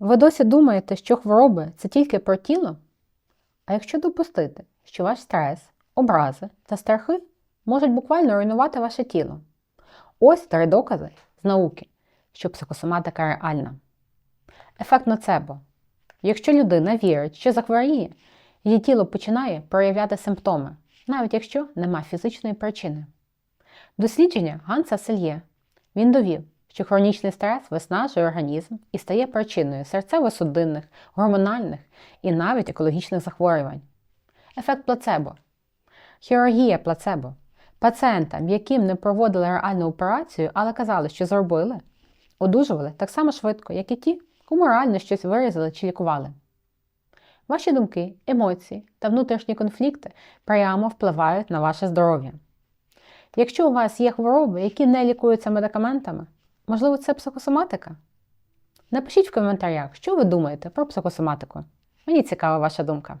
Ви досі думаєте, що хвороби це тільки про тіло? А якщо допустити, що ваш стрес, образи та страхи можуть буквально руйнувати ваше тіло? Ось три докази з науки, що психосоматика реальна. Ефект ноцебо. Якщо людина вірить, що захворіє, її тіло починає проявляти симптоми, навіть якщо нема фізичної причини. Дослідження Ганса Сельє. Він довів, що хронічний стрес виснажує організм і стає причиною серцево-судинних, гормональних і навіть екологічних захворювань. Ефект плацебо. Хірургія плацебо. Пацієнтам, яким не проводили реальну операцію, але казали, що зробили, одужували так само швидко, як і ті, кому реально щось вирізали чи лікували. Ваші думки, емоції та внутрішні конфлікти прямо впливають на ваше здоров'я. Якщо у вас є хвороби, які не лікуються медикаментами, можливо, це психосоматика? Напишіть в коментарях, що ви думаєте про психосоматику. Мені цікава ваша думка.